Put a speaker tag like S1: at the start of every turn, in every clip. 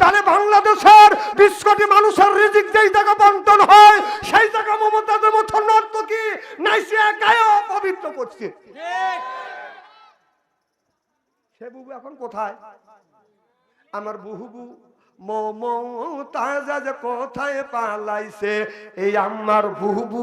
S1: তাহলে বাংলাদেশের বিশ কোটি মানুষের রিজিক যেই জায়গা বন্টন হয়, সেই জায়গা মমতাদের মতো নর্তকী নাইসিয়া গায়ে অপবিত্র করছে। সে বুবু এখন কোথায়? আমার বুহুবু মমতাজ কোথায় পালাইছে? এই আমার বুহুবু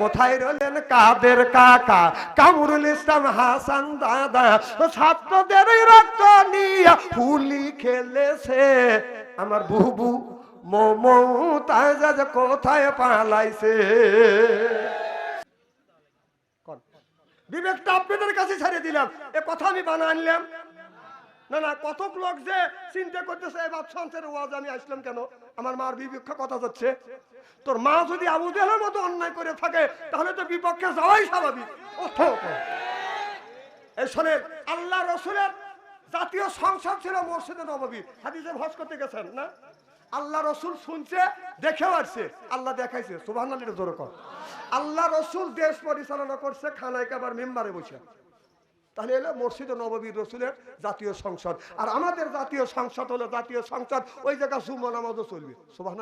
S1: কোথায় রলেন কাদের কাকা? কামরুল ইসলাম, হাসান দাদা, ছাত্রদের রক্ত নিয়ে হুলি খেলেছে। আমার বুবু মোমো তাজ কোথায় পালাইছে। বিবেকটা আপনাদের কাছে ছেড়ে দিলাম। এ কথা আমি বানা আনলাম না না, কতক লোক যে চিন্তা করতেছে এই বাদশাহের ওয়াজ আমি আসলাম কেন? আমার মার বিপক্ষে কথা যাচ্ছে তোর মা যদি আবু জেলের মতো অন্যায় করে থাকে, তাহলে তো বিপক্ষে যাওয়াই স্বাভাবিক। আল্লাহ রসুলের জাতীয় সংসদ ছিল মসজিদে নবী হাদিসে ভস করতে গেছেন, না? আল্লাহ রসুল শুনছে, দেখেও আসছে। আল্লাহ দেখাইছে সুবাহ জোর আল্লাহ রসুল দেশ পরিচালনা করছে, খানায় কাবার মেম্বারে বসে। তাহলে এলো মসজিদ নববীর রসুলের জাতীয় সংসদ। আর আমাদের জাতীয় সংসদ হলো জাতীয় সংসদ, ওই জায়গা সুমন নামাজও চলবে। সুবাহ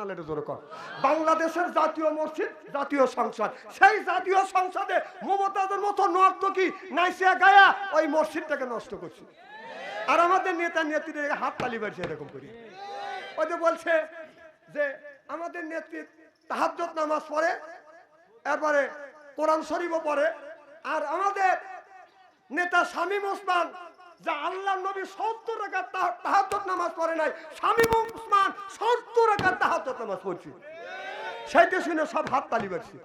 S1: বাংলাদেশের জাতীয় মসজিদ, জাতীয় সংসদ। সেই জাতীয় সংসদে মমতাদের মতো নর্তকী নাইসিয়া গায়া ওই মসজিদটাকে নষ্ট করছে। আর আমাদের নেতা নেত্রীদের হাত তালি বাড়ছে এরকম করি। ওই যে বলছে যে আমাদের নেত্রী তাহাজ্জত নামাজ পড়ে, এরপরে কোরআন শরীফও পড়ে, আর আমাদের নেতা শামীম ওসমান যা আল্লাহ নবী সত্তর টাকা তাহাজ্জত নামাজ পড়ে নাই শামীম ওসমান সত্তর টাকা তাহাজ্জত নামাজ পড়ছে। সেইটা শুনে সব হাত তালি বাড়ছে।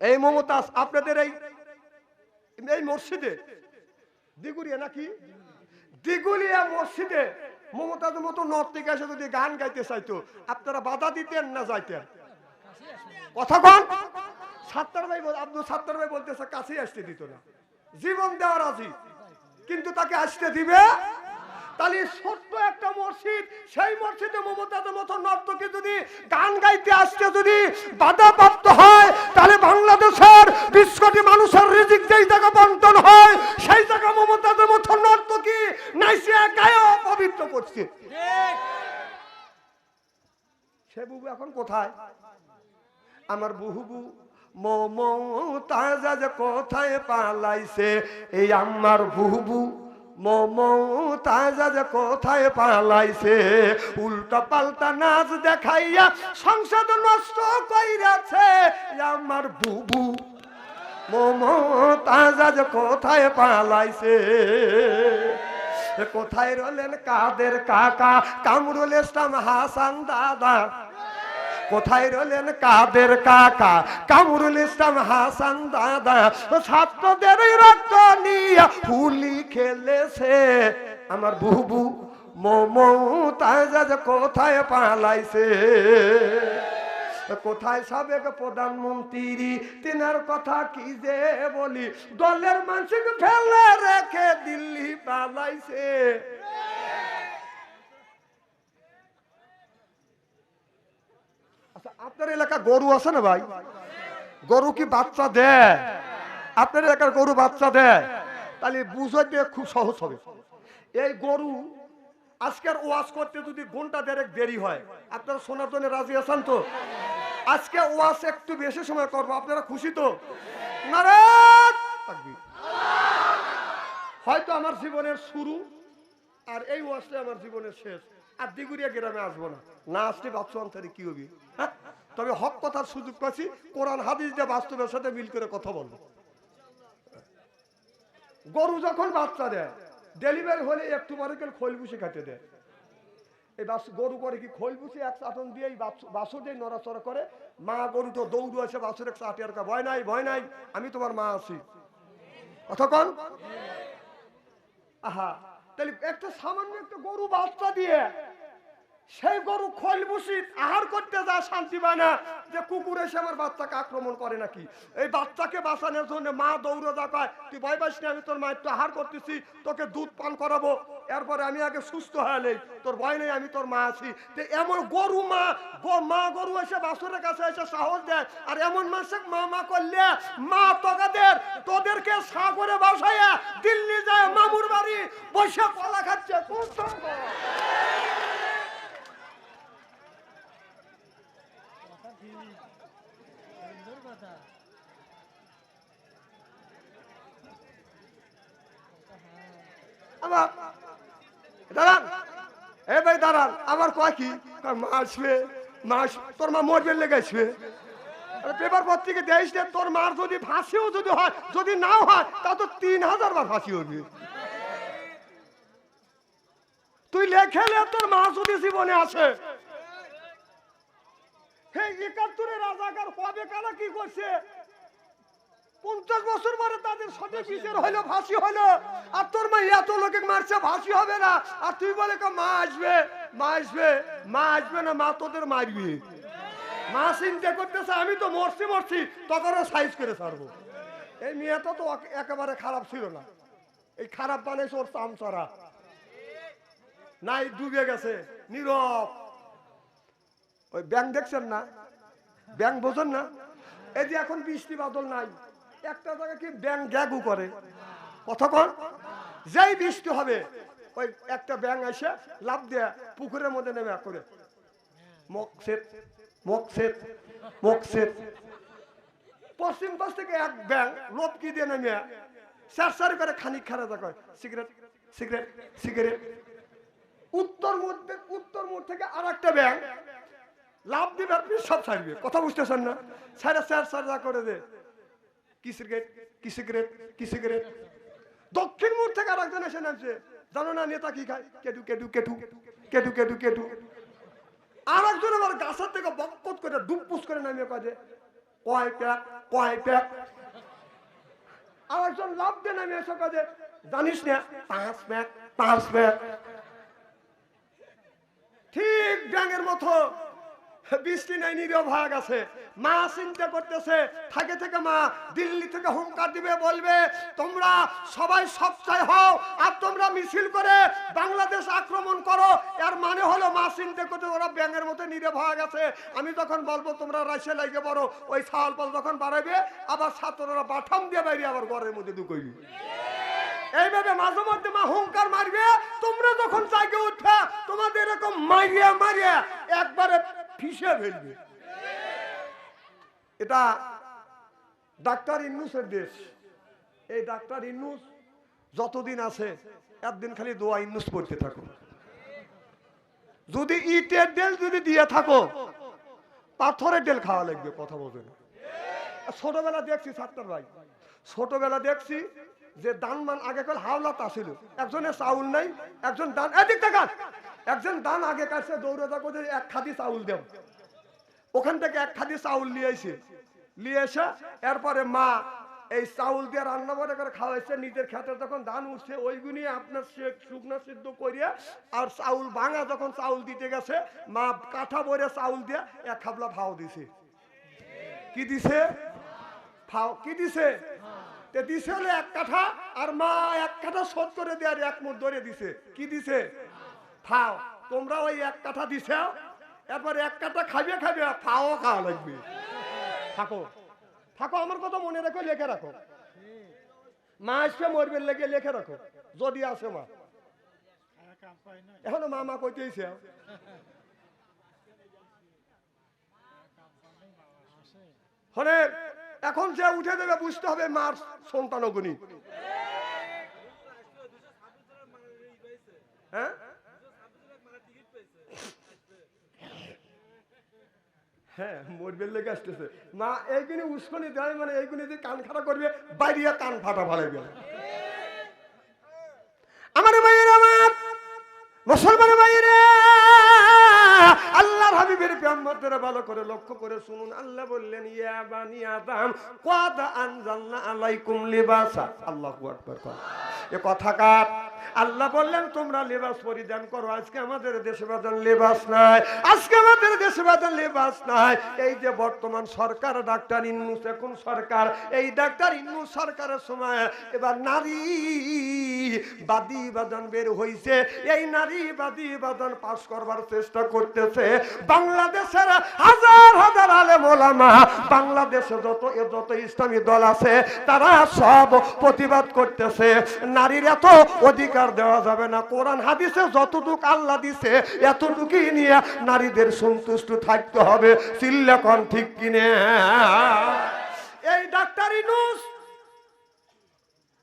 S1: এই মমতাজ, আপনাদের এই এই মসজিদে দিগুলিয়া নাকি? দিগুলিয়া মসজিদে মমতাজের মতো নর্তিক এসে যদি গান গাইতে চাইতো, আপনারা বাধা দিতেন না যাইতেন? কথা কন। সাত্তার ভাই আব্দুল সাত্তার ভাই বলতেছে, কাছেই আসতে দিত না। জীবন দেওয়া রাজি কিন্তু তাকে আসতে দিবে? তাহলে ছোট্ট একটা মসজিদ, সেই মসজিদে মমতাদের মতো নর্তকে যদি গান গাইতে আসতে যদি বাধা প্রাপ্ত হয়, তাহলে বাংলাদেশের বিশ কোটি মানুষের রিজিক যেই জায়গা বন্টন হয়, সেই জায়গা মমতাদের মতো নর্তকি নাইসিয়া গায়ে অপবিত্র করছে। সে বুবু এখন কোথায়? আমার বহু বুহুবু মোমো তাজ কোথায় পালাইছে? এই আমার বুহুবু মোমো তাজ কোথায় পালাইছে? উল্টা পাল্টা নাচ দেখাইয়া সংসদ নষ্ট কইরাছে। আমার বুবু মোমো তাজ কোথায় পালাইছে? কোথায় রলেন কাদের কাকা? কামরুল ইসলাম হাসান দাদা। কোথায় রলেন কাদের কাকা? কামরুল ইসলাম, হাসান দাদা, ছাত্রদের রক্ত নিয়ে হুলি খেলেছে। আমার বুবু মোমো তাজ কোথায় পালাইছে? কোথায় সাবেক প্রধানমন্ত্রী? তিনার কথা কি যে বলি? দলের মানুষকে ফেলে রেখে দিল্লি পালাইছে। আপনার এলাকা গরু আছে না ভাই? গরু কি বাচ্চা দেয়? আপনার এলাকার গরু বাচ্চা দেয়? তাহলে বুঝতে খুব সহজ হবে। এই গরু আজকের ওয়াজ করতে যদি ঘণ্টা দেড়েক দেরি হয়, আপনারা শোনার জন্য রাজি আছেন তো? আজকে ওয়াজ একটু বেশি সময় করব, আপনারা খুশি তো। হয়তো আমার জীবনের শুরু আর এই ওয়াজটা আমার জীবনের শেষ। আর দিগুড়িয়া গ্রামে আসব না। না আসলে বাচ্চা অন্তরে কি হবি? হ্যাঁ? তবে হক কথার সুযোগ পাচ্ছি, কোরআন, হাদিস দিয়ে বাস্তবের সাথে মিল করে কথা বলব। গরু যখন বাচ্চা দেয় ডেলিভারি হলে একটু পরে খোল বুসে কাটে দেয়? এই বাস, গরু করে কি খোল বুসে এক চাটন দিয়ে এই বাছুর দিয়ে নড়াচড়া করে? মা গরু তো দৌড় আছে বাছুর এক চাটি আর ভয় নাই ভয় নাই, আমি তোমার মা আছি। কতক্ষণ আহা তাহলে একটা সামান্য একটা গরু বাচ্চা দিয়ে সেই গরু খোল বুসি আহার করতে যা শান্তি পায় না। যে কুকুর এসে আমার বাচ্চাকে আক্রমণ করে নাকি? এই বাচ্চাকে বাঁচানোর জন্য মা দৌড়ে যা কয়, তুই ভয় পাইস না, আমি তোর মা একটু আহার করতেছি, তোকে দুধ পান করাবো। এরপরে আমি আগে সুস্থ হয়ে নেই, তোর ভয় নেই, আমি তোর মা আছি। তো এমন গরু মা মা গরু এসে বাসুরের কাছে এসে সাহস দেয়, আর এমন মাসে মা মা করলে, মা, তোকাদের, তোদেরকে সাগরে বাসাইয়া দিল্লি যায়, মামুর বাড়ি বসে কলা খাচ্ছে। কোন সাগর?
S2: কথা ঠিক সুন্দর কথা
S1: আমার দাঁড়ান। এ ভাই দাঁড়ান। আমার কয় কি? মা আসবে, মা তোর মা মরবে লেগে পেপার পত্রিকে দেখিস না, তোর মার যদি ফাঁসিও যদি হয়, যদি নাও হয়, তা তো তিন হাজার বার ফাঁসি হবে তুই লেখে লে তোর মা যদি জীবনে আসে। হে একাত্তরে রাজাকার, কবে কারা কি করছে? পঞ্চাশ বছর পরে তাদের সঠিক বিচার হইল ফাঁসি হইল আর তোর মা এত লোকে মারছে ফাঁসি হবে না। আর তুই বলে মা আসবে মা আসবে মা আসবে না মা তোদের মারবি। মা চিন্তা করতেছে আমি তো মরছি মরছি তখনও সাইজ করে ছাড়বো। এই মেয়েটা তো একে- একেবারে খারাপ ছিল না। এই খারাপ বানাইছে ওর চামচরা। নাই ডুবে গেছে নীরব। ওই ব্যাংক দেখছেন না? ব্যাংক বোঝেন না? এই যে এখন বৃষ্টি বাদল নাই। একটা জায়গায় কি ব্যাংক গ্যাগু করে? কতক্ষণ যেই বৃষ্টি হবে, ওই একটা ব্যাংক এসে লাভ দেয়া পুকুরের মধ্যে নেমে করে। মকসেদ মকসেদ মকসেদ পশ্চিম পাশ থেকে এক ব্যাংক লোভ কি দিয়ে নেমে স্যার স্যার করে খানিক খারাপ করে সিগারেট সিগারেট সিগারেট। উত্তর মধ্যে উত্তর মোড় থেকে আর একটা ব্যাংক লাভ দিবে আপনি সব ছাড়বে। কথা বুঝতেছেন না? সাড়ে চার সাড়া করে দে। কি সিগারেট? কি সিগারেট? কি সিগারেট? দক্ষিণ মোড় থেকে আর একজন এসে নামছে। জানো না নেতা কি খায়? কেটু কেটু কেটু কেটু কেটু কেটু আর একজন আমার গাছের থেকে বকত করে ডুবপুস করে নামিয়ে কাজে কয় প্যাক কয় প্যাক আর একজন লাভ দিয়ে নামিয়ে এসে কাজে জানিস না, পাঁচ প্যাক পাঁচ প্যাক ঠিক ব্যাঙের মতো বৃষ্টি নাই নীরব হয়ে গেছে মা চিন্তা করতেছে, থাকে থেকে মা দিল্লি থেকে হুঙ্কার দিবে, বলবে, তোমরা সবাই সচ্ছাই হও আর তোমরা মিছিল করে বাংলাদেশ আক্রমণ করো। এর মানে হলো মা চিন্তা করতে ওরা ব্যাঙের মতো নীরব হয়ে গেছে আমি তখন বলব, তোমরা রাইসে লাগে বড় ওই ছাল পাল যখন বাড়াবে আবার ছাত্ররা বাঠাম দিয়ে বাইরে আবার ঘরের মধ্যে ঢুকইবি। এইভাবে মাঝে মধ্যে মা হুঙ্কার মারবে, তোমরা যখন জাগে উঠবে তোমাদের এরকম মারিয়া মারিয়া একবারে ফিসে ফেলবে। এটা ডাক্তার ইন্নুসের দেশ। এই ডাক্তার ইন্নুস যতদিন আছে, একদিন খালি দোয়া ইন্নুস পড়তে থাকো। যদি ইটের ডেল যদি দিয়ে থাকো, পাথরের ডেল খাওয়া লাগবে, কথা বলবে না। ছোটবেলা দেখছি ছাত্র ভাই, ছোটবেলা দেখছি যে দান মান আগে কাল হাওলাত আসিল একজনের চাউল নাই, একজন দান এদিক দেখান একজন দান আগে কাছে দৌড়ে যে এক খাদি চাউল দেব। ওখান থেকে এক খাদি চাউল নিয়ে এসে নিয়ে এসে এরপরে মা এই চাউল দিয়ে রান্না করে করে খাওয়াইছে। নিজের খেতে যখন ধান উঠছে, ওইগুলি আপনার শুকনো সিদ্ধ করিয়া আর চাউল ভাঙা যখন চাউল দিতে গেছে, মা কাঠা ভরে চাউল দিয়ে এক খাবলা ভাও দিছে। কি দিছে? ফাও কি দিছে? দিছে হলো এক কাঠা, আর মা এক কাঠা শোধ করে দিয়ে এক মুঠ ধরে দিছে। কি দিছে? ফাও তোমরা ওই এক কাঠা দিছে। এরপর এক কাঠা খাবে খাবে ফাও খাওয়া লাগবে। থাকো। থাকো, আমার কথা মনে রাখো, লেখে রাখো। মা আসবে মরবে লেগে লেখে রাখো। যদি আসে মা। এখনও মা মা কইতেইছে। এখন যে উঠে দেবে, বুঝতে হবে মার সন্তানগুনি হ্যাঁ হ্যাঁ মরবের লেগে আসতেছে। মা এইগুলি উস্কনি দেয় মানে এইগুলি যে কান খাড়া করবে বাইরিয়া কান ফাটা ফালাইবে আমার ভাইয়ের আমার মুসলমান ভাইয়ের। আল্লাহর হাবিবের পেয়াম্মতেরা ভালো করে লক্ষ্য করে শুনুন। আল্লাহ বললেন, ইয়া বানি আদম কাদ আনজালনা আলাইকুম লিবাসা। আল্লাহু আকবার কর। এ কথাকার আল্লাহ বললেন, তোমরা লেবাস পরিধান করো। আজকে আমাদের দেশে বাদন লেবাস নাই। আজকে আমাদের দেশে বাদন লেবাস নাই। এই যে বর্তমান সরকার, ডাক্তার ইন্নুস এখন সরকার। এই ডাক্তার ইন্নুস সরকারের সময় এবার নারী বাদী বের হইছে। এই নারী বাদী পাস করবার চেষ্টা করতেছে। বাংলাদেশের হাজার হাজার আলেম ওলামা, বাংলাদেশে যত যত ইসলামী দল আছে, তারা সব প্রতিবাদ করতেছে। নারীর এত অধিকার দেওয়া যাবে না। কোরআন হাদিসে যতটুক আল্লাহ দিছে, এতটুকুই নিয়ে নারীদের সন্তুষ্ট থাকতে হবে। চিল্লাকন ঠিক কিনে? এই ডাক্তার ইনুস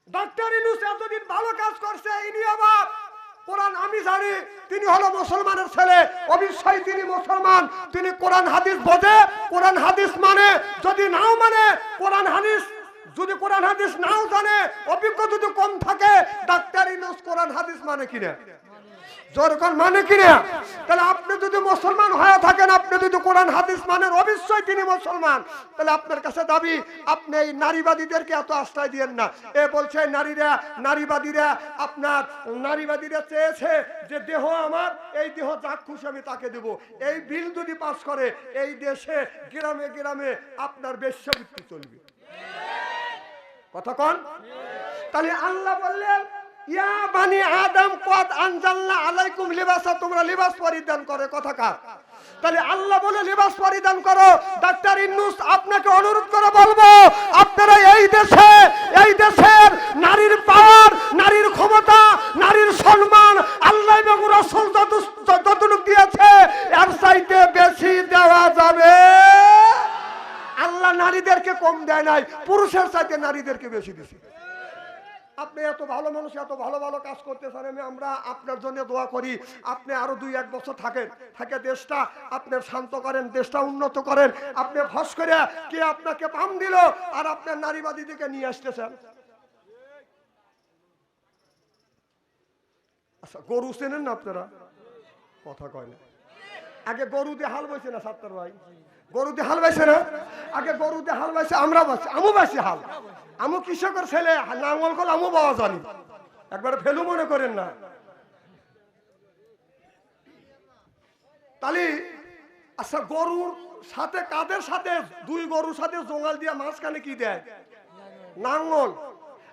S1: ডাক্তার ইনুস এতদিন ভালো কাজ করছে, ইনি আবার কোরআন আমি জানি, তিনি হলো মুসলমানের ছেলে। অবশ্যই তিনি মুসলমান। তিনি কোরআন হাদিস বোঝে, কোরআন হাদিস মানে যদি নাও মানে কোরআন হাদিস, যদি কোরআন হাদিস নাও জানে, অভিজ্ঞতা যদি কম থাকে, ডাক্তার ইনুস কোরআন হাদিস মানে কিনা যখন মানে কিনা তাহলে আপনি যদি মুসলমান হয়ে থাকেন, আপনি যদি কোরআন, হাদিস মানেন, অবশ্যই তিনি মুসলমান। তাহলে আপনার কাছে দাবি, আপনি এই নারীবাদীদেরকে এত আশ্রয় দিয়েন না। এ বলছে, নারীরা, নারীবাদীরা, আপনার নারীবাদীরা চেয়েছে যে দেহ আমার, এই দেহ যাক খুশি আমি তাকে দেব। এই বিল যদি পাস করে, এই দেশে গ্রামে গ্রামে আপনার বেশ্যাবৃত্তি চলবে। কথা কন? তাহলে আল্লাহ বললেন ইয়া বানি আদম, কদ আনজালনা আলাইকুম তোমরা পরিধান করে, কথা তাহলে আল্লাহ বলে পরিধান ডাক্তার আপনাকে অনুরোধ বলব, আপনারা এই দেশে, এই দেশের নারীর পাওয়ার, নারীর ক্ষমতা, নারীর আল্লাহ দিয়েছে বেশি দেওয়া যাবে। আল্লাহ নারীদেরকে কম দেয় নাই, পুরুষের নারীদেরকে বেশি দিছে। আপনি এত ভালো মানুষ, এত ভালো ভালো কাজ করতেছেন আমি আমরা আপনার জন্য দোয়া করি। আপনি আরও দুই এক বছর থাকেন, থাকে দেশটা আপনি শান্ত করেন, দেশটা উন্নত করেন। আপনি ফস করে কে আপনাকে পাম দিল আর আপনার নারীবাদী দিকে নিয়ে আসতেছেন। আচ্ছা গরু চেনেন না আপনারা? কথা কয় না। আগে গরু দিয়ে হাল বইছে না, সাত্তার ভাই? গরু দিয়ে হাল বাইছে না? আগে গরুতে হাল বাইছে, আমরা বাসি আমু বাসি হাল। আমু কৃষকের ছেলে, নাঙ্গল কল আমু বাবা জানি একবার ফেলু মনে করেন না। তাহলে আচ্ছা গরুর সাথে কাদের সাথে, দুই গরুর সাথে জঙ্গাল দিয়ে মাঝখানে কি দেয়? নাঙ্গল।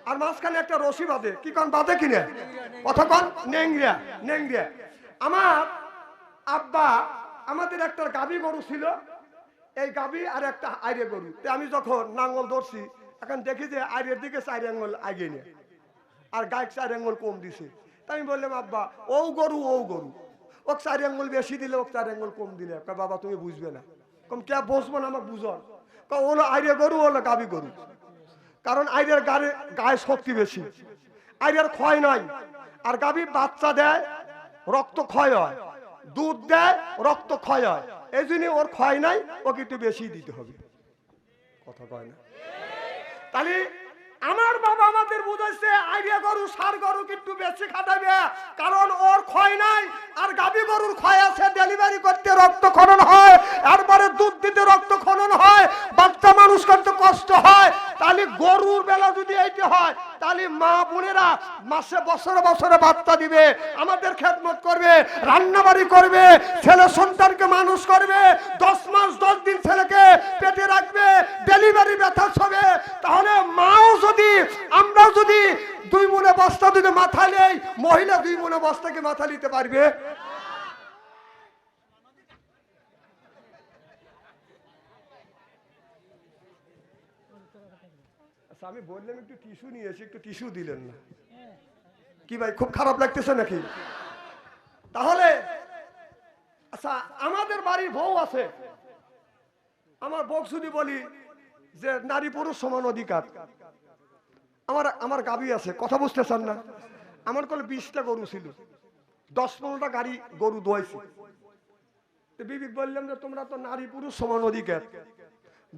S1: আর মাঝখানে একটা রশি বাঁধে। কি কন, বাঁধে কিনে কথা কন নেংরিয়া নেংরিয়া আমার আব্বা, আমাদের একটা গাবি গরু ছিল। এই গাবি আর একটা আইরে গরু। তে আমি যখন নাঙ্গল ধরছি, এখন দেখি যে আইরের দিকে চার আঙ্গল আগে নিয়ে। আর গায়ে চার আঙ্গল কম দিছে। তাই আমি বললাম, আব্বা, ও গরু ও গরু। ও চার আঙ্গুল বেশি দিলে ও চার আঙ্গুল কম দিলে। বাবা, তুমি বুঝবে না। কম কে বসবো না আমাকে বুঝন ওলো আইরে গরু ওলো গাবি গরু। কারণ আইরের গায়ে গায়ে শক্তি বেশি। আইরের ক্ষয় নাই। আর গাবি বাচ্চা দেয়, রক্ত ক্ষয় হয়। দুধ দেয়, রক্ত ক্ষয় হয়। এই জন্য ওর ক্ষয় নাই ওকে একটু বেশি দিতে হবে। কথা কয় না। তাহলে আমার বাবা আমাদের বুঝাইছে, আইডিয়া গরু, সার গরু কিন্তু বেশি খাটাবে কারণ ওর ক্ষয় নাই, আর গাবি গরুর ক্ষয় আছে, ডেলিভারি করতে রক্ত খনন হয় এরপরে দুধ দিতে রক্ত খনন হয়, বাচ্চা মানুষ করতে কষ্ট হয়। তাহলে গরুর বেলা যদি এইটি হয়, তাহলে মা বোনেরা মাসে বছরে বছরে বাচ্চা দিবে, আমাদের খেদমত করবে, রান্নাবাড়ি করবে, ছেলে সন্তানকে মানুষ করবে, দশ দিন ছেলেকে পেটে রাখবে ডেলিভারি ব্যথা হবে তাহলে মাও যদি আমরা যদি দুই মনে বস্তা যদি মাথা নেই মহিলা দুই মনে বস্তাকে মাথা নিতে পারবে? আচ্ছা আমি বললাম একটু টিস্যু নিয়ে এসে একটু টিস্যু দিলেন না। কি ভাই, খুব খারাপ লাগতেছে নাকি? তাহলে আচ্ছা আমাদের বাড়ির বউ আছে। আমার বউ যদি বলি যে নারী পুরুষ সমান অধিকার। আমার আমার গাবি আছে, কথা বুঝতেছেন না? আমার কলে বিশটা গরু ছিল। দশ পনেরোটা গাড়ি গরু দোয়াইছি তো বিবেক বললাম যে, তোমরা তো নারী পুরুষ, সমান অধিকার।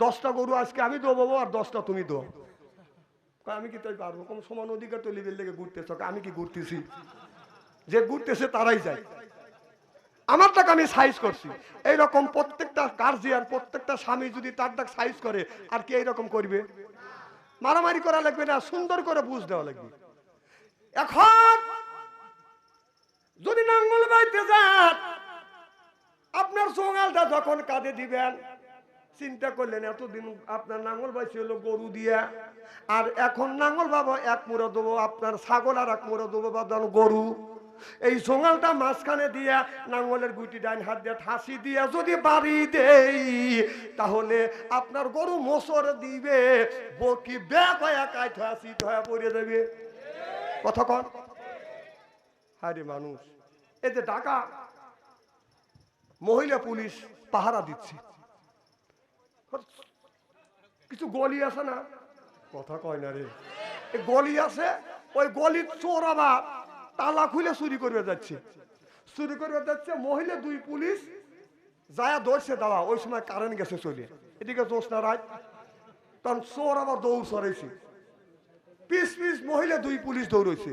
S1: দশটা গরু আজকে আমি দেবো আর দশটা তুমি দো আমি কি তাই পারব? কোন সমান অধিকার তো লেভেল থেকে ঘুরতেছ। আমি কি ঘুরতেছি? যে ঘুরতেছে তারাই যায়। আমার টাকা আমি সাইজ করছি। এইরকম প্রত্যেকটা গার্জিয়ান প্রত্যেকটা স্বামী যদি তার ডাক সাইজ করে, আর কি এইরকম করবে? মারামারি করা লাগবে না, সুন্দর করে বুঝ দেওয়া লাগবে। এখন যদি নাঙ্গল বাইতে যান, আপনার সোঙালটা যখন কাঁধে দিবেন, চিন্তা করলেন, এতদিন আপনার নাঙ্গল বাইছে হলো গরু দিয়া, আর এখন নাঙ্গল বাবা এক মুড়ো দেবো, আপনার ছাগল আর এক মুড়ো দেবো বা গরু। এই সোঙালটা মাঝখানে দিয়া নাঙ্গলের গুটি ডাইন হাত দিয়ে ঠাসি দিয়া যদি বাড়ি দেই, তাহলে আপনার গরু মোসর দিবে, বকি ব্যাগ হয়ে কাইট হয়ে শীত হয়ে পড়ে দেবে কথা কন। হারে মানুষ যে ঢাকা, মহিলা পুলিশ পাহারা দিচ্ছে। কিছু গলি আছে না? কথা কয় না রে। গলি আছে, ওই গলির চোর আবার তালা খুলে চুরি করবে যাচ্ছে। চুরি করবে যাচ্ছে, মহিলা দুই পুলিশ যায়া ধরছে, দাঁড়া, ওই সময় কারেন্ট গেছে চলে। এদিকে জ্যোৎস্না রাত তখন চোর আবার দৌড় সরাইছে পিস পিস মহিলা দুই পুলিশ দৌড়েছে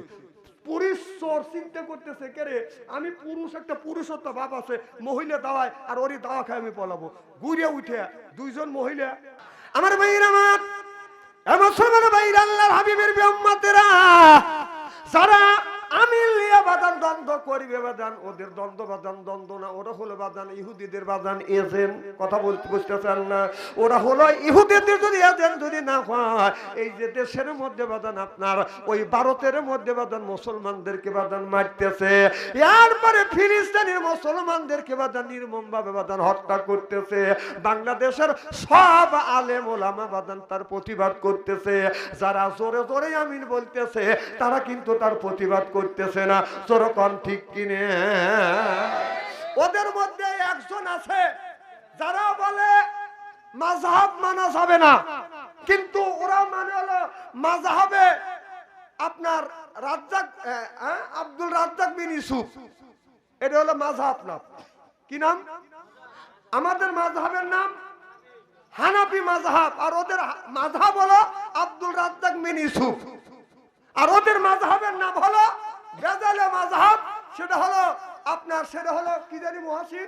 S1: পুলিশ চোর চিন্তা করতেছে কেরে আমি পুরুষ, একটা পুরুষত্ব ভাব আছে, মহিলা দাওয়ায়, আর ওরই দাওয়া খায় আমি পলাবো। ঘুরে উঠে দুইজন মহিলা, আমার ভাইয়ের আমার মুসলমান ভাইয়ের আল্লাহর হাবিবের বেম্মাতেরা যারা আমিল নিয়ে বাদান দ্বন্দ্ব করিবে বাদান, ওদের দ্বন্দ্ব বাদান, দ্বন্দ্ব না, ওরা হলো বাদান, ইহুদিদের বাদান, এজেন্ট, কথা বলতে বুঝতেছেন না। ওরা হলো ইহুদিদের যদি এজেন্ট যদি না হয়, এই যে দেশের মধ্যে বাদান আপনার, ওই ভারতের মধ্যে বাদান মুসলমানদেরকে বাদান মারতেছে এরপরে ফিলিস্তিনের মুসলমানদেরকে বাদান নির্মম ভাবে বাদান হত্যা করতেছে, বাংলাদেশের সব আলেম ওলামা বাদান তার প্রতিবাদ করতেছে, যারা জোরে জোরে আমিন বলতেছে, তারা কিন্তু তার প্রতিবাদ করতেছে না, চোরকন ঠিক কিনে। ওদের মধ্যে একজন আছে, যারা বলে মাঝহাব মানা যাবে না। কিন্তু ওরা মানে হলো মাঝহাবে আপনার রাজ্জাক আব্দুল রাজ্জাক বিন ইসুফ এটা হলো মাঝহাব নাম। কি নাম? আমাদের মাঝহাবের নাম হানাফি মাযহাব, আর ওদের মাযহাব হলো আব্দুল রাজ্জাক বিন ইউসুফ। আর ওদের মাযহাবের নাম হলো বেজালে মাযহাব, সেটা হলো আপনার, সেটা হলো কি জানি মুহাসিন?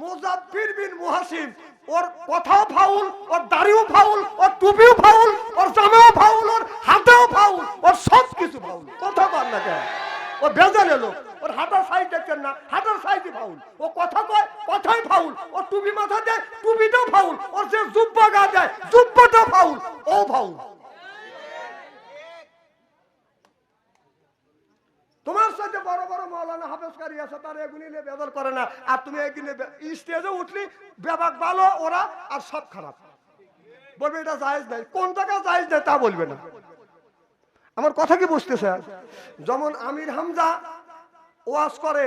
S1: মুজাফির বিন মুহাসিন। ওর কথাও ফাউল, ওর দাড়িও ফাউল, ওর টুপিও ফাউল, ওর জামাও ফাউল, ওর হাতেও ফাউল, ওর সব কিছু ফাউল। কথা বল না কেন? ও বেজালে লোক, ওর হাঁটার সাইজ দেখছেন না? হাঁটার সাইজই ফাউল। ও কথা কয়, কথাই ফাউল। ওর টুপি মাথা দেয়, টুপিটাও ফাউল। ওর যে জুব্বা গা দেয়, জুব্বাটাও ফাউল। ও ফাউল। সাথে বড় বড় মৌলানা আছে, তার এগুলি নিয়ে বেদল করে না। আর তুমি এগুলি স্টেজে উঠলি, বেবাক ভালো ওরা, আর সব খারাপ। বলবে এটা জায়েজ নাই। কোন জায়গায় জায়েজ নাই তা বলবে না। আমার কথা কি বুঝতেছে? যেমন আমির হামজা ওয়াজ করে,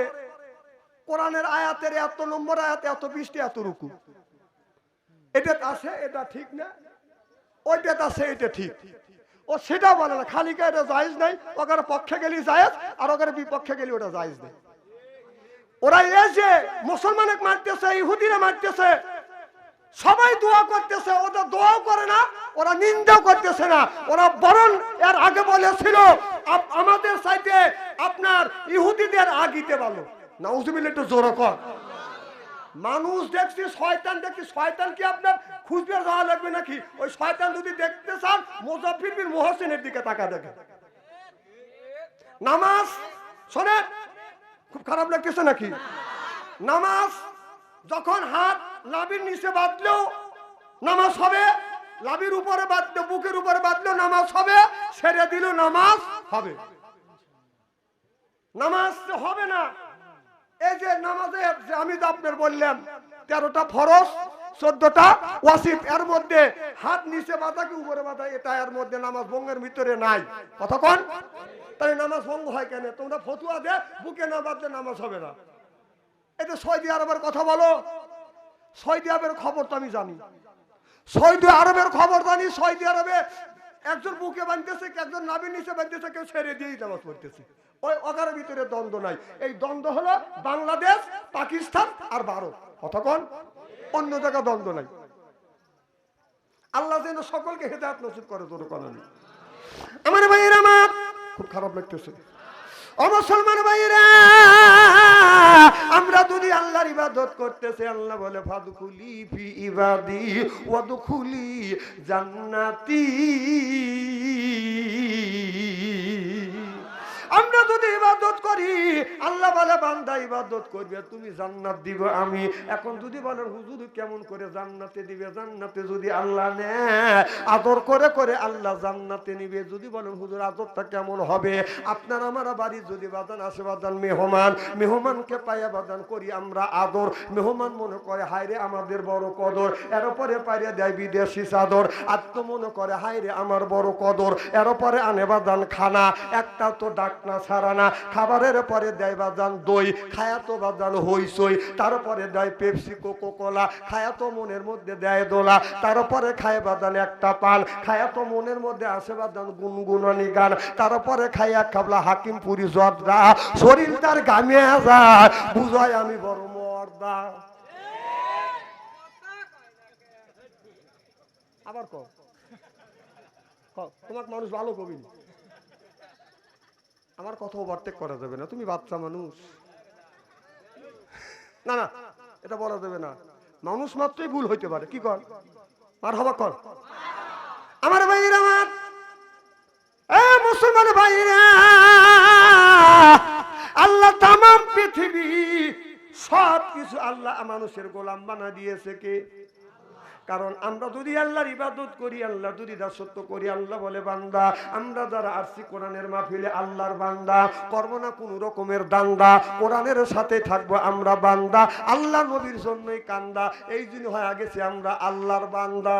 S1: কোরআনের আয়াতের এত নম্বর আয়াত এত বৃষ্টি, এত রুকু। এটা আছে, এটা ঠিক না। ওইটা আছে, এটা ঠিক। ও সেটা বলে না, খালি এটা জায়েজ নাই, ওখানে পক্ষে গেলি জায়েজ, আর ওখানে বিপক্ষে গেলি ওটা জায়েজ নেই। ওরা এই যে মুসলমানে মারতেছে, ইহুদিরা মারতেছে, সবাই দোয়া করতেছে ওদের দোয়াও করে না, ওরা নিন্দাও করতেছে না। ওরা বরং এর আগে বলেছিল আমাদের সাইডে আপনার ইহুদিদের আগিতে ভালো নাউজুবিল্লাহ একটু জোর কর। মানুষ দেখছি, শয়তান দেখছি, শয়তান কি আপনার খুঁজবে যাওয়া লাগবে নাকি? ওই শয়তান যদি দেখতে চান, মুজাফির বিন মোহসিনের দিকে তাকা দেখে নামাজ, শোনেন, খুব খারাপ লাগতেছে নাকি? নামাজ, যখন হাত লাভির নিচে বাঁধলেও নামাজ হবে লাভির উপরে বাঁধলে, বুকের উপরে বাঁধলেও নামাজ হবে, সেরে দিলেও নামাজ হবে। নামাজ হবে না। এই যে নামাজে আমি তো আপনার বললাম, তেরোটা ফরস চোদ্দটা ওয়াসিফ, এর মধ্যে হাত নিচে বাঁধা কি উপরে বাঁধা? এটা এর মধ্যে নামাজ ভঙ্গের ভিতরে নাই। কতক্ষণ তাহলে নামাজ ভঙ্গ হয় কেন? তোমরা ফতুয়া দে, বুকে না বাঁধলে নামাজ হবে না। এটা সৌদি আরবের কথা বলো, সৌদি আরবের খবর তো আমি জানি। সৌদি আরবের খবর জানি, সৌদি আরবে একজন বুকে বাঁধতেছে, একজন নাবির নিচে বাঁধতেছে, কেউ ছেড়ে দিয়েই নামাজ পড়তেছে। ওই অগার ভিতরে দ্বন্দ্ব নাই। এই দ্বন্দ্ব হলো বাংলাদেশ, পাকিস্তান আর ভারত। কতক্ষণ? অন্য জায়গা দ্বন্দ্ব নাই। আল্লাহ যেন সকলকে হেদায়ত নসিব করে তোর কথা নেই আমার ভাইয়ের আমার, খুব খারাপ লাগতেছে। ও মুসলমান ভাইরা আমরা যদি আল্লাহর ইবাদত করতেছে, আল্লাহ বলে, ফাদখুলি ফি ইবাদি ওয়াদখুলি জান্নাতি। আমরা যদি ইবাদত করি, আল্লাহ বলে, বান্দা ইবাদত করবে, তুমি জান্নাত দিব আমি। এখন যদি বলেন হুজুর কেমন করে জান্নাতে দিবে? জান্নাতে যদি আল্লাহ নেয়, আদর করে করে আল্লাহ জান্নাতে নিবে। যদি বলেন হুজুর আদরটা কেমন হবে? আপনার আমার বাড়ি যদি বাদান আসে, বাদান মেহমান, মেহমানকে পায়া বাদান করি আমরা আদর। মেহমান মনে করে, হায়রে আমাদের বড় কদর। এর পরে পাইরে দেয় বিদেশি চাদর। আত্ম মনে করে, হায়রে আমার বড় কদর। এরপরে আনে বাদান খানা। একটা তো ডাকনা ছাড়া না। খাবারের পরে দেয় বাদান দই খায়া তো বাদান হইসই তারপরে দেয় পেপসি কোকো কোলা খায়া তো মনের মধ্যে দেয় দোলা। তারপরে খায় বাদান একটা পান খায়া তো মনের মধ্যে আসে বাদান গুনগুনানি গান। তারপরে খাইয়া খাবলা হাকিম পুরি জর্দা। শরীর তার গামে যায় বুঝায় আমি বড় মর্দা। আবার কও, তোমাকে মানুষ ভালো কবি আমার কথা ওভারটেক করা যাবে না। তুমি বাচ্চা মানুষ। না না, এটা বলা যাবে না। মানুষ মাত্রই ভুল হইতে পারে। কি কর? আর হবা কর। আমার ভাইয়ের, আমার। মুসলমান ভাইরা আল্লাহ তাম পৃথিবী সব কিছু আল্লাহ মানুষের গোলাম বানা দিয়েছে কে? কারণ আমরা যদি আল্লাহর ইবাদত করি, আল্লাহ যদি দাসত্ব করি, আল্লাহ বলে, বান্দা, আমরা যারা আসছি কোরআনের মাহফিলে আল্লাহর বান্দা, করব না কোন রকমের দান্দা, কোরআনের সাথে থাকব আমরা বান্দা, আল্লাহ নবীর জন্যই কান্দা, এই জন্য হয়ে গেছে আমরা আল্লাহর বান্দা।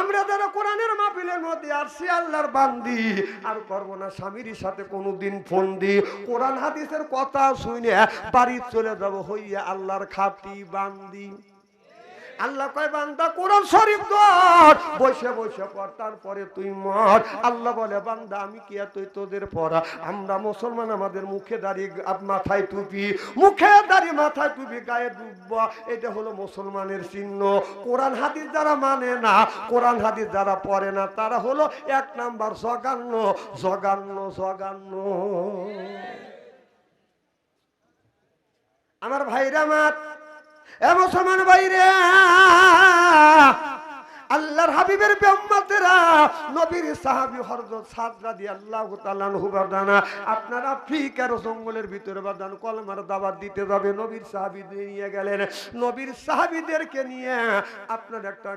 S1: আমরা যারা কোরআনের মাহফিলের মধ্যে আসছি আল্লাহর বান্দি, আর করব না স্বামীর সাথে কোনোদিন ফোন দি কোরআন হাদিসের কথা শুনে বাড়ি চলে যাব হইয়া আল্লাহর খাতি বান্দি। আল্লাহ কয়, বান্দা, কোরআন শরীফ ধর। বসে বসে পড়, তারপরে তুই মর। আল্লাহ বলে, বান্দা, আমি কি তুই তোদের পড়া? আমরা মুসলমান, আমাদের মুখে দাড়ি মাথায় টুপি। মুখে দাড়ি, মাথায় টুপি, গায়ে ডুববা এটা হলো মুসলমানের চিহ্ন। কোরআন হাদিস যারা মানে না, কোরআন হাদিস যারা পড়ে না, তারা হলো এক নাম্বার জগান্ন জগান্ন জগান্ন আমার ভাইরা আমার মুসলমান বাইরে আল্লাহর হাবিবের বেম্মাতেরা নবীর সাহাবী হযরত সাদ রাদিয়াল্লাহু তাআলা আনহু বাদানা আপনারা আফ্রিকার জঙ্গলের ভিতরে বাদান কলমার দাওয়াত দিতে যাবে, নবীর সাহাবীদের নিয়ে গেলেন। নবীর সাহাবিদেরকে নিয়ে আপনার একটা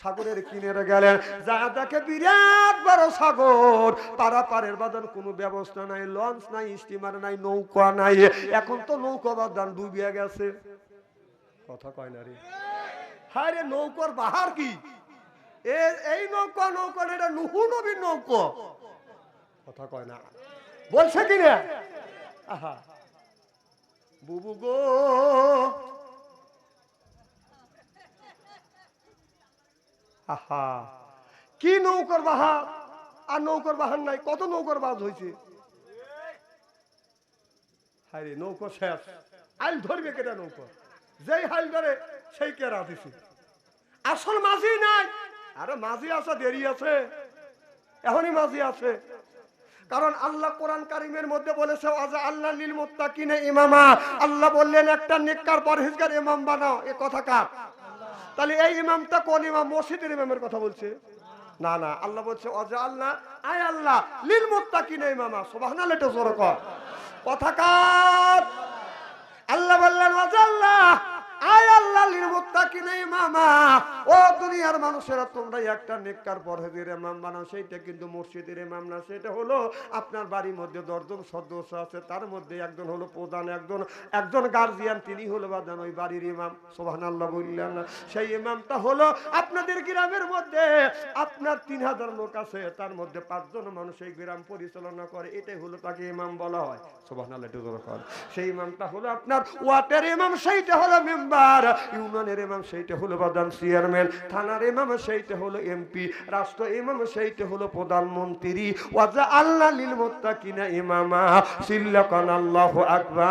S1: সাগরের কিনারে গেলেন। যা দেখে বিরাট বড় সাগর, পারাপারের বাদান কোনো ব্যবস্থা নাই, লঞ্চ নাই, স্টিমার নাই, নৌকা নাই, এখন তো নৌকা বাদান ডুবিয়ে গেছে। কথা কয় না রে। হ্যাঁ রে নৌকর বাহার কি? এই নৌকা নৌকা না, এটা নুহু নবীর নৌকো। কথা কয় না। বলছে কি রে? আহা। বুবু গো। আহা। কি নৌকর বাহার? আর নৌকর বাহার নাই কত নৌকর বাজ হয়েছে হায় রে নৌকো শেষ। আইল ধরবে কেটা নৌকো? যেই হাইল ধরে, সেই কেরা দিছে আসল মাঝি নাই। আরে মাঝি আসা দেরি আছে। এখনই মাঝি আছে। কারণ আল্লাহ কোরআন কারিমের মধ্যে বলেছে আজা আল্লাহ লীল মুত্তাকিনে ইমামা। আল্লাহ বললেন, একটা নেককার পরহেজগার ইমাম বানাও। এ কথা কার? তাহলে এই ইমামটা কোন ইমাম? মসজিদের ইমামের কথা বলছে? না না। আল্লাহ বলছে অজা আল্লাহ আয় আল্লাহ লীল মুত্তাকিনে ইমামা। সুবহানাল্লাহ, এটা জোরে কর। কথা কার? আল্লাহ বললেন আল্লাহ আপনাদের গ্রামের মধ্যে, আপনার তিন হাজার লোক আছে, তার মধ্যে পাঁচজন মানুষ এই গ্রাম পরিচালনা করে, এটাই হলো তাকে ইমাম বলা হয়। সেই ইমামটা হলো আপনার ওয়াটের ইমাম, সেইটা হলো মেম্বার ইউনিয়নের ইমাম সেইটা হলো বাদান চেয়ারম্যান, থানার ইমাম সেইটা হলো এমপি, রাষ্ট্র ইমাম সেইটা হলো প্রধানমন্ত্রী। ওয়াজা আল্লাহ লিল মুত্তাকিনা ইমামা, সিল্লাকান আল্লাহু আকবার।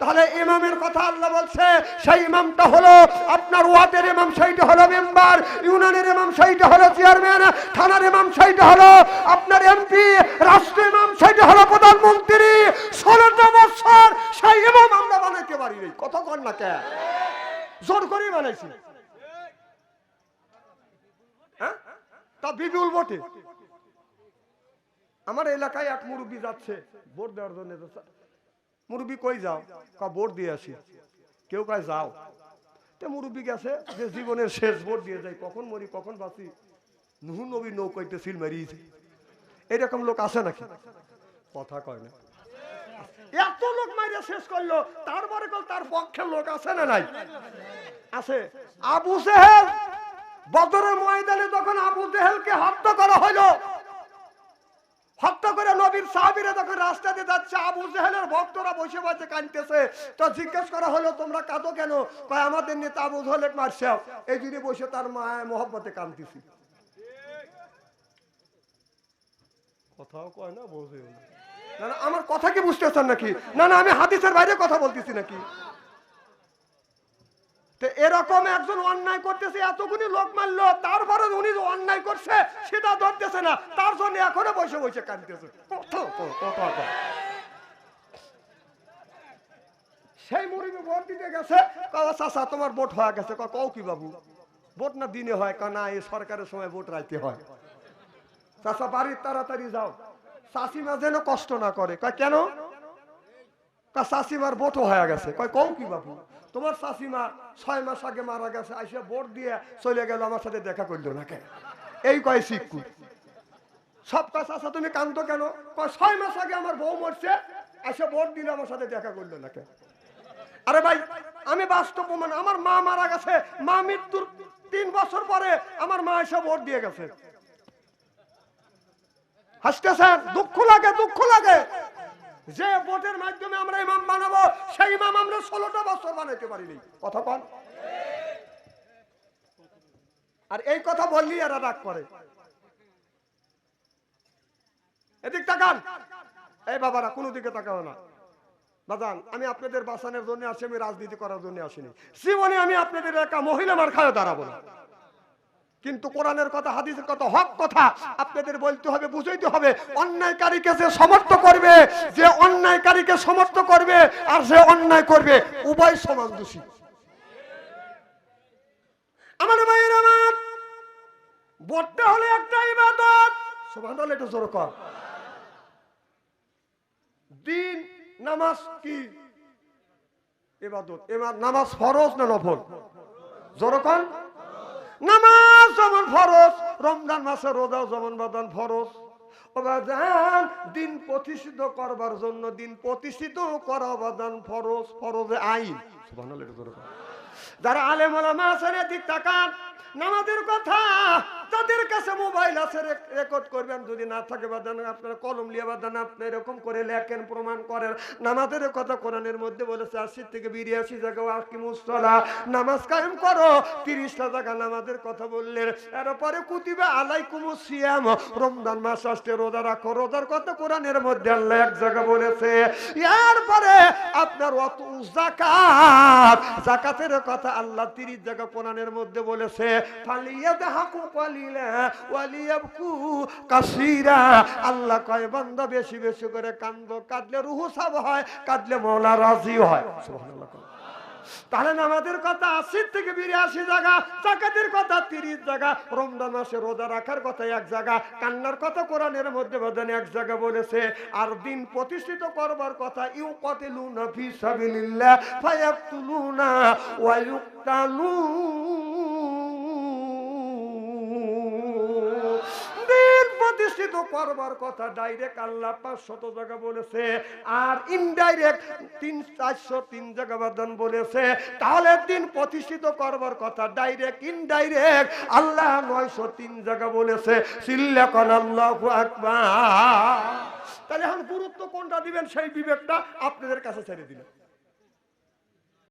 S1: তাহলে ইমামের কথা আল্লাহ বলছে, সেই ইমামটা হলো আপনার ওয়ার্ডের ইমাম সেইটা হলো মেম্বার, ইউনিয়নের ইমাম সেইটা হলো চেয়ারম্যান, থানার ইমাম সেইটা হলো আপনার এমপি, রাষ্ট্র ইমাম সেইটা হলো প্রধানমন্ত্রী। ষোলোটা বছর সেই ইমাম আমরা বানাইতে নাই না কে? জোর করেই বানাইছি। হ্যাঁ? তা বিপুল বটে আমার এলাকায় এক মুরব্বী যাচ্ছে, ভোট দেওয়ার জন্য। মুরব্বী কই যাও? কা ভোট দিয়ে আসি। কেউ কয়, যাও। তে মুরব্বী গেছে যে জীবনের শেষ ভোট দিয়ে যায় কখন মরি, কখন বাঁচি? নুহু নবী নৌকাইতে সিল মারিয়েছে। এরকম লোক আছে নাকি? কথা কয় না। এত লোক মাইরে শেষ করল, তারপরে তার পক্ষে লোক আছে না নাই? আছে। আবু সেহেল বদরের ময়দানে যখন আবু জেহেলকে হত্যা করা হলো, হত্যা করে নবীর সাহাবীরা যখন রাস্তা দিয়ে যাচ্ছে, আবু জেহেলের ভক্তরা বসে বসে কাঁদতেছে। তো জিজ্ঞেস করা হলো, তোমরা কাঁদো কেন? কয়, আমাদের নেতা আবু জেহেলের মারছে এই জন্য বসে তার মায়ের মহব্বতে কাঁদতেছি। কথাও কয় না বোঝে না। না না, আমার কথা কি বুঝতেছেন নাকি? না না, আমি হাদিসের বাইরে কথা বলতেছি নাকি? এরকম একজন অন্যায় করতেছে, এতগুলি লোক মারলো, তারপরে উনি অন্যায় করছে, সেটা ধরতেছে না। তার জন্য এখনও বসে বসে কাঁদতেছে। সেই মুরগি ভোট দিতে গেছে চাচা, তোমার ভোট হয়ে গেছে। কও কি বাবু, ভোট না দিনে হয় কা না, এই সরকারের সময় ভোট রাইতে হয়। চাচা বাড়ির তাড়াতাড়ি যাও। চাষিমা যেন কষ্ট না করে। কয়, কেন? কা চাষিমার হয়ে গেছে। কয়, কও কি বাবু তোমার চাষিমা ছয় মাস আগে মারা গেছে, আইসে ভোট দিয়ে চলে গেল, আমার সাথে দেখা করল না কেন? এই কয় শিক্ষু সব কাজ আছে তুমি কান্দো কেন? কয়, ছয় মাস আগে আমার বউ মরছে এসে ভোট দিলে, আমার সাথে দেখা করল না কেন? আরে ভাই, আমি বাস্তব প্রমাণ আমার মা মারা গেছে, মা মৃত্যুর তিন বছর পরে আমার মা এসে ভোট দিয়ে গেছে। হাসতেছেন, দুঃখ লাগে দুঃখ লাগে। যে ভোটের মাধ্যমে আমরা ইমাম বানাবো, সেই ইমাম আমরা ষোলোটা বছর বানাইতে পারিনি। কথা কন। আর এই কথা বললি এরা রাগ করে। এদিক তাকান। এই বাবারা, কোনো দিকে তাকাও না। বাজান, আমি আপনাদের বাঁচানোর জন্য আসি, আমি রাজনীতি করার জন্য আসিনি। জীবনে আমি আপনাদের একা মহিলা মার খায় দাঁড়াবো না। কিন্তু কোরআনের কথা, হাদিসের কথা, হক কথা আপনাদের বলতে হবে, বুঝাইতে হবে। অন্যায়কারীকে যে সমর্থ করবে, যে অন্যায়কারীকে সমর্থ করবে আর যে অন্যায় করবে, উভয় সমান দোষী। আমার ভাইয়ের আমার ভোটটা হলে একটা ইবাদত। সমান হলে একটু জোর কর। দিন, নামাজ কি? ইবাদত। এবার নামাজ ফরজ না নফল? জোরকন নামাজ যেমন ফরজ, রমজান মাসে রোজাও যেমন বাদান ফরজ। অবাদান দিন প্রতিষ্ঠিত করবার জন্য দিন প্রতিষ্ঠিত করা বাদান ফরজ, ফরজে আইন। যারা আলেম মাসের আছেন, এদিক তাকান। নামাজের কথা যাদের কাছে মোবাইল আছে রেকর্ড করবেন, যদি না থাকে বাদান আপনারা কলম লিয়ে বাদান আপনি এরকম করে লেখেন, প্রমাণ করেন। নামাজের কথা কোরআনের মধ্যে বলেছে আশি থেকে বিরিয়াশি জায়গা আকি মুসলা নামাজ কায়েম করো। তিরিশটা জায়গা নামাজের কথা বললেন। এরপরে কুতিবে আলাইকুম সিয়াম। রমজান মাস আসতে রোজা রাখো। রোজার কথা কোরআনের মধ্যে আল্লাহ এক জায়গা বলেছে। এরপরে আপনার অত জাকাত, জাকাতের কথা আল্লাহ তিরিশ জায়গা কোরআনের মধ্যে বলেছে, ফালিয়াদহাকু আল্লাহ কয় বেশি বেশি করে কাঁদলে রুহু হয়, কাঁদলে রাজি হয়। তাহলে কথা থেকে বিরাশি জায়গা, জাকাতের কথা তিরিশ জায়গা, রমজান মাসে রোজা রাখার কথা এক জায়গা, কান্নার কথা কোরআনের মধ্যে এক জায়গা বলেছে, আর দিন প্রতিষ্ঠিত করবার কথা ইউ কতিলুনা ফি সাবিলিল্লাহ ফায়াকতুলুনা ওয়া ইউক্তালুন করবার কথা ডাইরেক্ট আল্লাহ পাঁচ শত জায়গা বলেছে, আর ইনডাইরেক্ট তিন, চারশো তিন বলেছে। তাহলে দিন প্রতিষ্ঠিত করবার কথা ডাইরেক্ট ইনডাইরেক্ট আল্লাহ নয়শো তিন জায়গা বলেছে। সিল্লাকন আল্লাহ তাহলে এখন গুরুত্ব কোনটা দিবেন সেই বিবেকটা আপনাদের কাছে ছেড়ে দিলেন